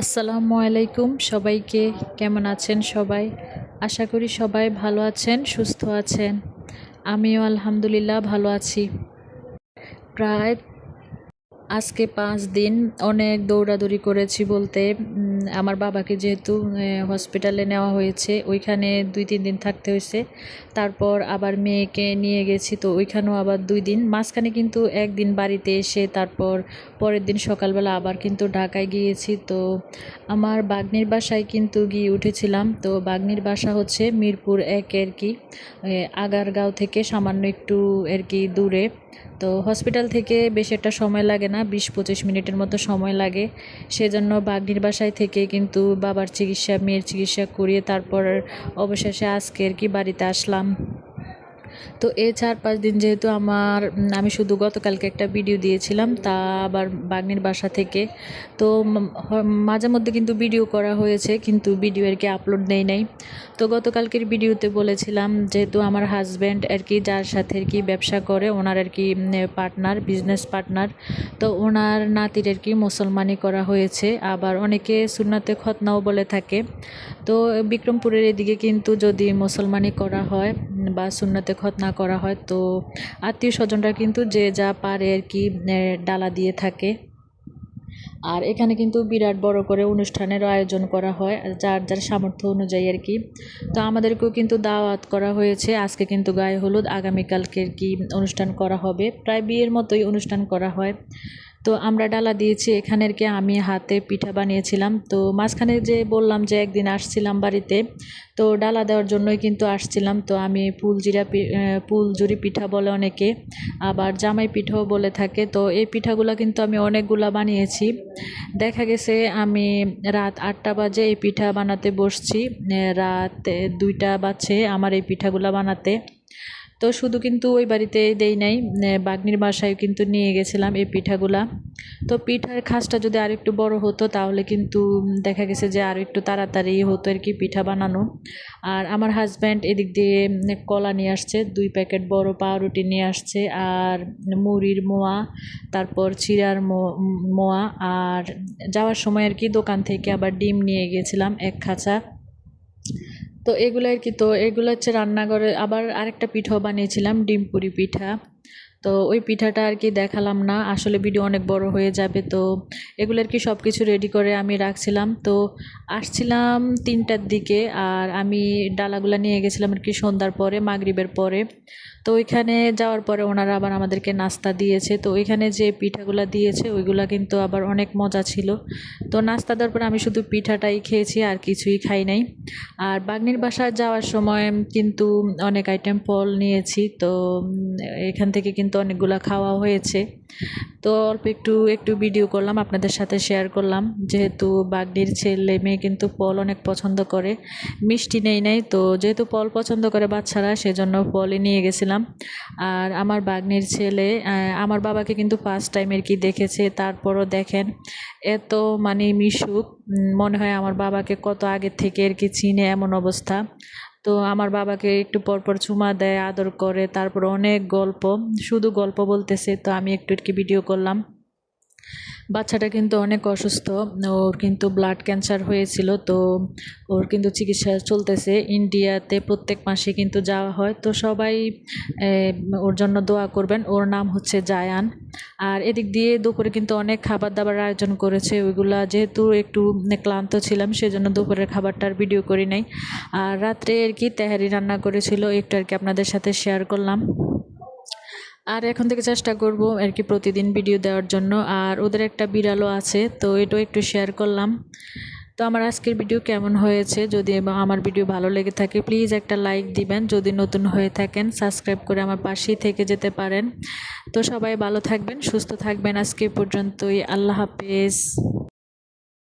আসসালামু আলাইকুম। সবাইকে কেমন আছেন সবাই? আশা করি সবাই ভালো আছেন, সুস্থ আছেন। আমিও আলহামদুলিল্লাহ ভালো আছি। প্রায় আজকে পাঁচ দিন অনেক দৌড়াদৌড়ি করেছি বলতে আমার বাবাকে যেহেতু হসপিটালে নেওয়া হয়েছে, ওইখানে দুই, তিন দিন থাকতে হয়েছে। তারপর আবার মেয়েকে নিয়ে গেছি, তো ওইখানেও আবার দুই দিন। মাঝখানে কিন্তু একদিন বাড়িতে এসে, তারপর পরের দিন সকালবেলা আবার কিন্তু ঢাকায় গিয়েছি। তো আমার বাগনির বাসায় কিন্তু গিয়ে উঠেছিলাম। তো বাগনির বাসা হচ্ছে মিরপুর এক আর কি আগারগাঁও থেকে সামান্য একটু আর কি দূরে। তো হসপিটাল থেকে বেশি একটা সময় লাগে না বিশ পঁচিশ মিনিটের মতো সময় লাগে। সেজন্য বাগনির বাসায় থেকে কিন্তু বাবার চিকিৎসা, মেয়ের চিকিৎসা করিয়ে তারপর অবশেষে আজকে আর কি বাড়িতে আসলাম। তো এই চার পাঁচ দিন যেহেতু আমার আমি শুধু গতকালকে একটা ভিডিও দিয়েছিলাম, তা আবার বাগনির বাসা থেকে। তো মাঝে মধ্যে কিন্তু ভিডিও করা হয়েছে, কিন্তু ভিডিও আর কি আপলোড নেই নাই। তো গতকালকের ভিডিওতে বলেছিলাম যেহেতু আমার হাজব্যান্ড আর কি, যার সাথে আর কি ব্যবসা করে, ওনার আর কি পার্টনার বিজনেস পার্টনার তো ওনার নাতির আর কি মুসলমানি করা হয়েছে। আবার অনেকে সুন্নাতে খতনাও বলে থাকে। তো বিক্রমপুরের এদিকে কিন্তু যদি মুসলমানি করা হয় বা সুন্নাতে খতনা করা হয়, তো আত্মীয় স্বজনরা কিন্তু যে যা পারে আর কি ডালা দিয়ে থাকে। আর এখানে কিন্তু বিরাট বড় করে অনুষ্ঠানের আয়োজন করা হয়, যার যার সামর্থ্য অনুযায়ী আর কি। তো আমাদেরকেও কিন্তু দাওয়াত করা হয়েছে, আজকে কিন্তু গায়ে হলুদ, আগামীকালকে কি অনুষ্ঠান করা হবে। প্রায় বিয়ের মতোই অনুষ্ঠান করা হয়। তো আমরা ডালা দিয়েছি এখানে আর আমি হাতে পিঠা বানিয়েছিলাম। তো মাঝখানে যে বললাম যে একদিন আসছিলাম বাড়িতে তো ডালা দেওয়ার জন্যই কিন্তু আসছিলাম। তো আমি আহ, পুলজুরি পিঠা বলে অনেকে আবার জামাই পিঠাও বলে থাকে। তো এই পিঠাগুলো কিন্তু আমি অনেকগুলা বানিয়েছি। দেখা গেছে আমি রাত আটটা বাজে এই পিঠা বানাতে বসছি। রাত দুইটা বাজছে আমার এই পিঠাগুলা বানাতে। তো শুধু কিন্তু ওই বাড়িতে দেই নাই বাগনির বাসায় কিন্তু নিয়ে গেছিলাম এই পিঠাগুলা। তো পিঠার খাসটা যদি আর একটু বড় হতো, তাহলে কিন্তু দেখা গেছে যে আর একটু তাড়াতাড়ি হতো আর কি পিঠা বানানো। আর আমার হাজব্যান্ড এদিক দিয়ে কলা নিয়ে আসছে, দুই প্যাকেট বড় পাউরুটি নিয়ে আসছে, আর মুড়ির মোয়া, তারপর চিড়ার মো- মোয়া, আর যাওয়ার সময় আর কি দোকান থেকে আবার ডিম নিয়ে গেছিলাম এক খাঁচা। তো এগুলো আর কি, তো এগুলো হচ্ছে রান্নাঘরে আবার আরেকটা পিঠাও বানিয়েছিলাম, ডিম পুরি পিঠা। তো ওই পিঠাটা আর কি দেখালাম না। আসলে ভিডিও অনেক বড় হয়ে যাবে, তো এগুলো আর কি সব কিছু রেডি করে আমি রাখছিলাম। তো আসছিলাম তিনটার দিকে আর আমি ডালাগুলো নিয়ে গেছিলাম আর কি সন্ধ্যার পরে, মাগরিবের পরে। তো ওইখানে যাওয়ার পরে ওনারা আবার আমাদেরকে নাস্তা দিয়েছে। তো ওইখানে যে পিঠাগুলো দিয়েছে, ওইগুলো কিন্তু আবার অনেক মজা ছিল। তো নাস্তা দেওয়ার পরে আমি শুধু পিঠাটাই খেয়েছি, আর কিছুই খাই নাই। আর বাগনির বাসায় যাওয়ার সময় কিন্তু অনেক আইটেম ফল নিয়েছি। তো এখান থেকে কিন্তু অনেকগুলা খাওয়া হয়েছে। তো অল্প একটু একটু ভিডিও করলাম, আপনাদের সাথে শেয়ার করলাম। যেহেতু বাগনির ছেলে মেয়ে কিন্তু ফল অনেক পছন্দ করে, মিষ্টি নেই নাই। তো যেহেতু ফল পছন্দ করে বাচ্চারা, সেজন্য ফলই নিয়ে গেছিলাম। আর আমার বাগনির ছেলে আমার বাবাকে কিন্তু ফার্স্ট টাইম আর কি দেখেছে, তারপরও দেখেন। এত মানে মিশুক মনে হয় আমার বাবাকে কত আগে থেকে আর কি চিনে এমন অবস্থা। তো আমার বাবাকে একটু পরপর চুমা দেয়, আদর করে, তারপর অনেক গল্প, শুধু গল্প বলতেছে, তো আমি একটু আর কি ভিডিও করলাম। বাচ্চাটা কিন্তু অনেক অসুস্থ। ওর কিন্তু ব্লাড ক্যান্সার হয়েছিল, তো ওর কিন্তু চিকিৎসা চলতেছে। ইন্ডিয়াতে প্রত্যেক মাসে কিন্তু যাওয়া হয়। তো সবাই ওর জন্য দোয়া করবেন। ওর নাম হচ্ছে জায়ান। আর এদিক দিয়ে দুপুরে কিন্তু অনেক খাবার দাবার আয়োজন করেছে। ওইগুলা যেহেতু একটু ক্লান্ত ছিলাম, সেজন্য দুপুরের খাবারটার ভিডিও করি নাই। আর রাত্রে আর কি তেহারি রান্না করেছিল, একটু আর কি আপনাদের সাথে শেয়ার করলাম। আর এখন থেকে চেষ্টা করব আর কি প্রতিদিন ভিডিও দেওয়ার জন্য। আর ওদের একটা বিড়ালও আছে, তো এটাও একটু শেয়ার করলাম। তো আমার আজকের ভিডিও কেমন হয়েছে? যদি আমার ভিডিও ভালো লেগে থাকে প্লিজ একটা লাইক দিবেন। যদি নতুন হয়ে থাকেন সাবস্ক্রাইব করে আমার পাশেই থেকে যেতে পারেন। তো সবাই ভালো থাকবেন, সুস্থ থাকবেন। আজকে পর্যন্তই, আল্লাহ হাফেজ।